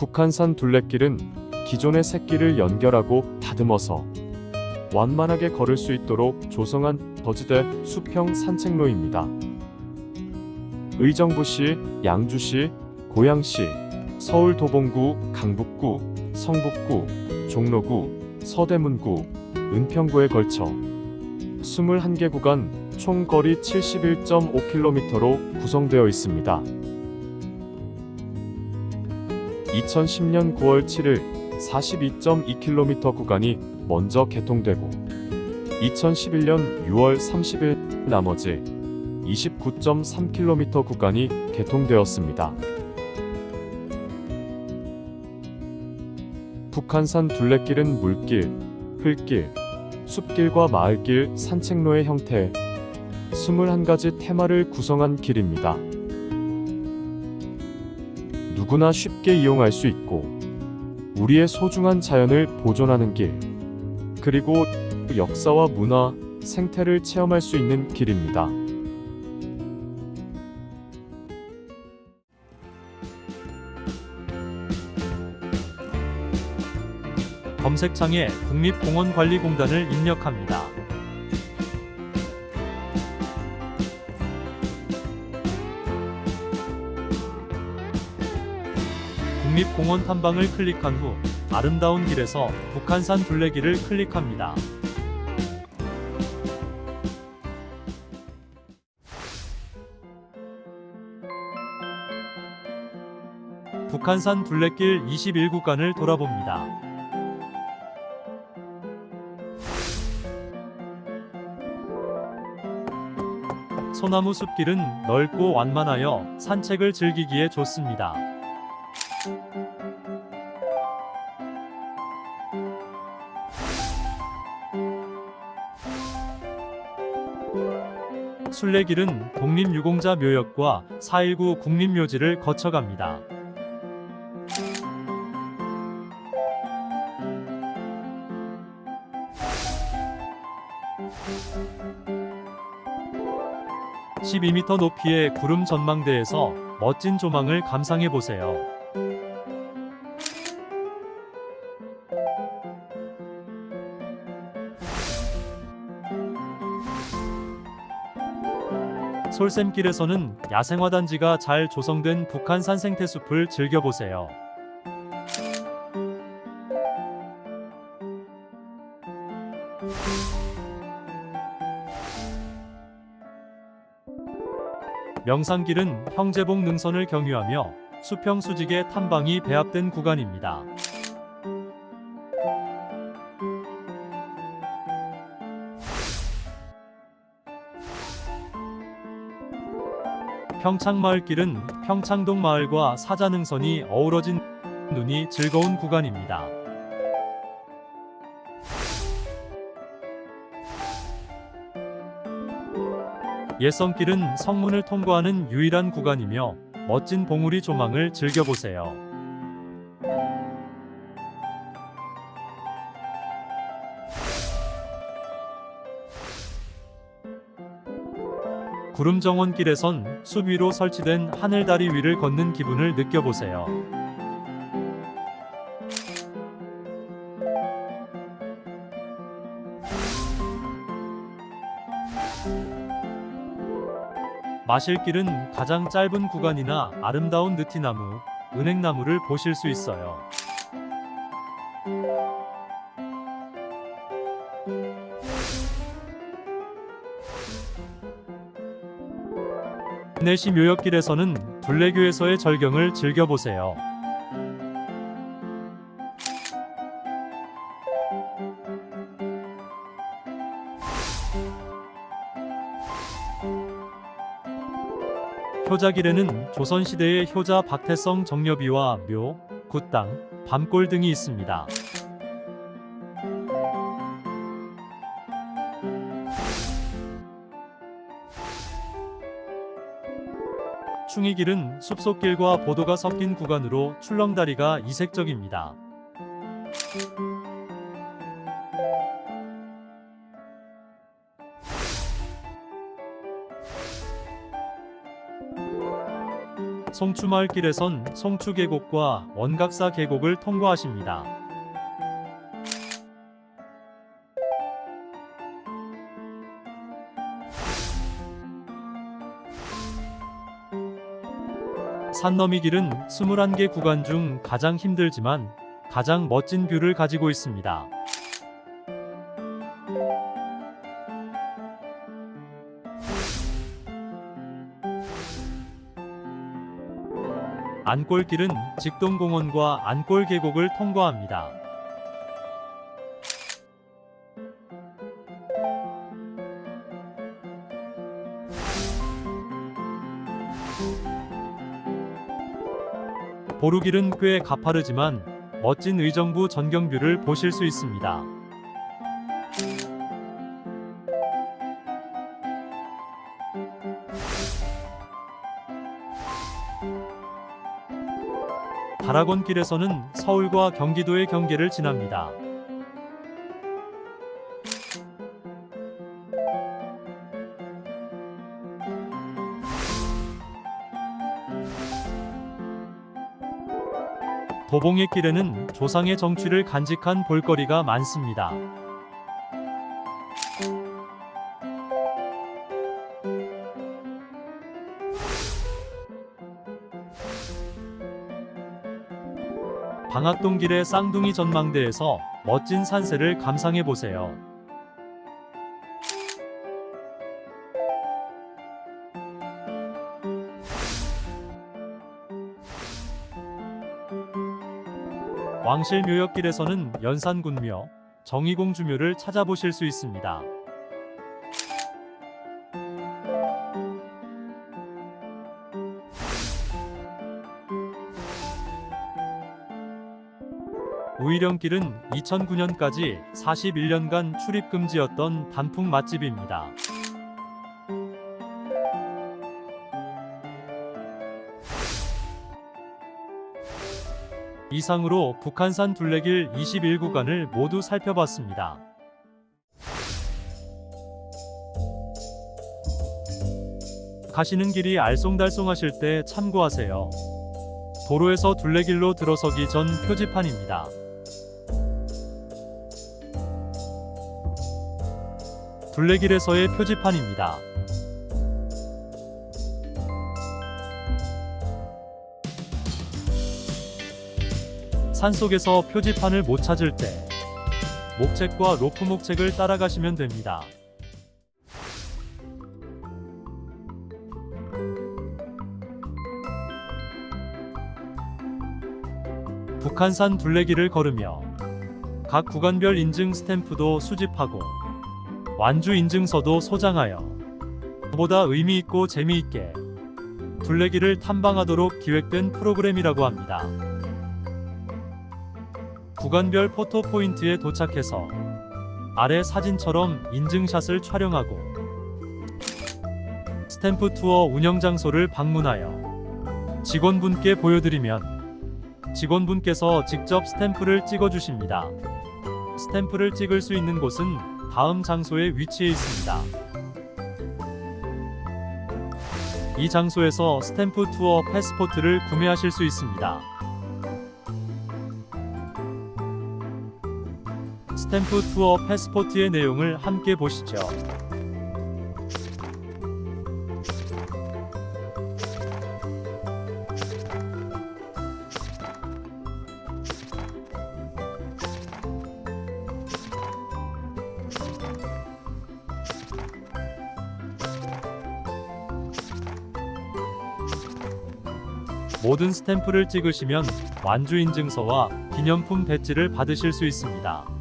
북한산 둘레길은 기존의 새길을 연결하고 다듬어서 완만하게 걸을 수 있도록 조성한 더지대 수평 산책로입니다. 의정부시, 양주시, 고양시, 서울 도봉구, 강북구, 성북구, 종로구, 서대문구, 은평구에 걸쳐 21개 구간 총 거리 71.5km로 구성되어 있습니다. 2010년 9월 7일 42.2km 구간이 먼저 개통되고 2011년 6월 30일 나머지 29.3km 구간이 개통되었습니다. 북한산 둘레길은 물길, 흘길, 숲길과 마을길, 산책로의 형태의 21가지 테마를 구성한 길입니다. 누구나 쉽게 이용할 수 있고 우리의 소중한 자연을 보존하는 길 그리고 역사와 문화, 생태를 체험할 수 있는 길입니다. 검색창에 국립공원관리공단을 입력합니다. 국립공원 탐방을 클릭한 후 아름다운 길에서 북한산 둘레길을 클릭합니다. 북한산 둘레길 21구간을 돌아봅니다. 소나무 숲길은 넓고 완만하여 산책을 즐기기에 좋습니다. 순례길은 독립유공자 묘역과 4.19 국립묘지를 거쳐갑니다. (12m) 높이의 구름 전망대에서 멋진 조망을 감상해 보세요. 솔샘길에서는 야생화단지가 잘 조성된 북한산 생태숲을 즐겨보세요. 명산길은 형제봉 능선을 경유하며 수평 수직의 탐방이 배합된 구간입니다. 평창마을길은 평창동 마을과 사자능선이 어우러진 눈이 즐거운 구간입니다. 예성길은 성문을 통과하는 유일한 구간이며 멋진 봉우리 조망을 즐겨보세요. 구름 정원길에선 숲 위로 설치된 하늘다리 위를 걷는 기분을 느껴보세요. 마실 길은 가장 짧은 구간이나 아름다운 느티나무, 은행나무를 보실 수 있어요. 내시 묘역길에서는 둘레교에서의 절경을 즐겨보세요. 효자길에는 조선시대의 효자 박태성 정려비와 묘, 굿당, 밤골 등이 있습니다. 충이길은 숲속길과 보도가 섞인 구간으로 출렁다리가 이색적입니다. 송추마을길에선 송추 계곡과 원각사 계곡을 통과하십니다. 산 너미 길은 21개 구간 중 가장 힘들지만 가장 멋진 뷰를 가지고 있습니다. 안골길은 직동공원과 안골 계곡을 통과합니다. 보루길은 꽤 가파르지만 멋진 의정부 전경뷰를 보실 수 있습니다. 다락원길에서는 서울과 경기도의 경계를 지납니다. 도봉의 길에는 조상의 정취를 간직한 볼거리가 많습니다. 방학동 길의 쌍둥이 전망대에서 멋진 산세를 감상해 보세요. 왕실 묘역길에서는 연산군묘, 정의공주묘를 찾아보실 수 있습니다. 우이령길은 2009년까지 41년간 출입 금지였던 단풍 맛집입니다. 이상으로 북한산 둘레길 21구간을 모두 살펴봤습니다. 가시는 길이 알쏭달쏭하실 때 참고하세요. 도로에서 둘레길로 들어서기 전 표지판입니다. 둘레길에서의 표지판입니다. 산속에서 표지판을 못 찾을 때 목책과 로프 목책을 따라가시면 됩니다. 북한산 둘레길을 걸으며 각 구간별 인증 스탬프도 수집하고 완주 인증서도 소장하여 보다 의미 있고 재미있게 둘레길을 탐방하도록 기획된 프로그램이라고 합니다. 구간별 포토 포인트에 도착해서 아래 사진처럼 인증샷을 촬영하고 스탬프 투어 운영 장소를 방문하여 직원분께 보여드리면 직원분께서 직접 스탬프를 찍어주십니다. 스탬프를 찍을 수 있는 곳은 다음 장소에 위치해 있습니다. 이 장소에서 스탬프 투어 패스포트를 구매하실 수 있습니다. 스탬프 투어 패스포트의 내용을 함께 보시죠. 모든 스탬프를 찍으시면 완주 인증서와 기념품 배지를 받으실 수 있습니다.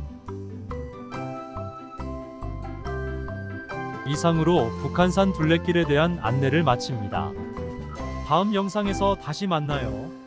이상으로 북한산 둘레길에 대한 안내를 마칩니다. 다음 영상에서 다시 만나요.